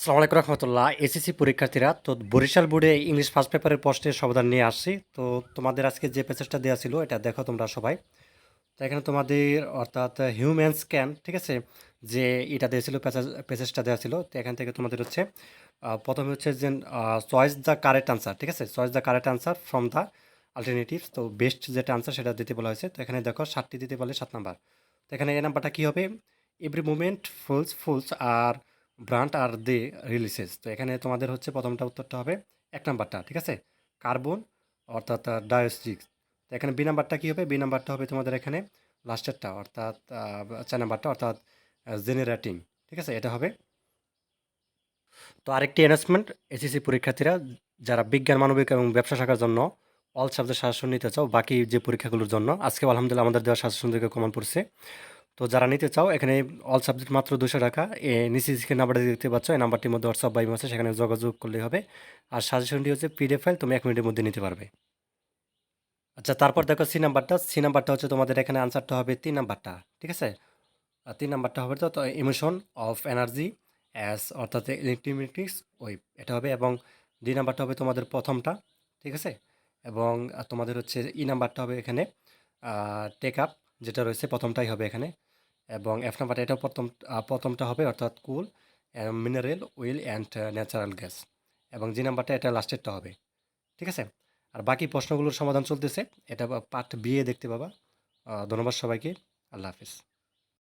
আসসালামু আলাইকুম রহমতুল্লাহ। এসএসসি পরীক্ষার্থীরা, তো বরিশাল বোর্ডে ইংলিশ ফার্স্ট পেপারের প্রশ্নের সমাধান নিয়ে আসছি। তো তোমাদের আজকে যে প্যাসেজটা দেওয়া ছিল, এটা দেখো তোমরা সবাই। তো এখানে তোমাদের, অর্থাৎ হিউম্যান স্ক্যান ঠিক আছে? যে এটা দিয়েছিল প্যাসেজ প্যাসেজটা দেওয়া ছিল, তো এখান থেকে তোমাদের হচ্ছে প্রথমে হচ্ছে যে চয়েস দ্য কারেক্ট আনসার ঠিক আছে? Choose the correct answer from the alternatives তো বেস্ট যেটা আনসার সেটা দিতে বলা হয়েছে। তো এখানে দেখো, সাতটি দিতে বলে সাত নাম্বার। তো এখানে এই নাম্বারটা কী হবে? Every moment fools fools are brand are they releases তো এখানে তোমাদের হচ্ছে প্রথমটা উত্তরটা হবে এক নাম্বারটা, ঠিক আছে? কার্বন, অর্থাৎ ডায়োস্টিক্স তো এখানে বি নাম্বারটা কী হবে? বি নাম্বারটা হবে তোমাদের এখানে লাস্টেরটা, অর্থাৎ চার নাম্বারটা, অর্থাৎ জেনারেটিং ঠিক আছে? এটা হবে। তো আরেকটি অ্যানাউন্সমেন্ট এসএসসি পরীক্ষার্থীরা, যারা বিজ্ঞান, মানবিক এবং ব্যবসা শাখার জন্য অল সাবজেক্ট শাসন নিতে চাও, বাকি যে পরীক্ষাগুলোর জন্য আজকে আলহামদুলিল্লাহ আমাদের দেওয়া শাসন থেকে কমন পড়ছে। তো যারা নিতে চাও, এখানে অল সাবজেক্ট মাত্র দুশো টাকা। এ, নিচে স্ক্রিন নাম্বারটা দেখতে পাচ্ছ, এই নাম্বারটির মধ্যে হোয়াটসঅ্যাপ বাইম আছে, সেখানে যোগাযোগ করলেই হবে। আর সাজেশনটি হচ্ছে পিডিএফ ফাইল তুমি এক মিনিটের মধ্যে নিতে পারবে। আচ্ছা তারপর দেখো সি নাম্বারটা সি নাম্বারটা হচ্ছে তোমাদের এখানে আনসারটা হবে তিন নাম্বারটা ঠিক আছে? আর তিন নাম্বারটা হবে তো ইমোশন অফ এনার্জি অ্যাস অর্থাৎ ইলেকট্রোমেটিক্স ওই এটা হবে। এবং ডি নাম্বারটা হবে তোমাদের প্রথমটা, ঠিক আছে? এবং তোমাদের হচ্ছে ই নাম্বারটা হবে এখানে টেক আপ যেটা রয়েছে প্রথমটাই হবে এখানে। এবং এফ নাম্বারটা এটাও প্রথম প্রথমটা হবে অর্থাৎ coal mineral oil and natural gas এবং জি নাম্বারটা এটা লাস্টেরটা হবে। ঠিক আছে? আর বাকি প্রশ্নগুলোর সমাধান চলতেছে। এটা পার্ট বিয়ে দেখতে পাবা। ধন্যবাদ সবাইকে। আল্লাহ হাফিজ।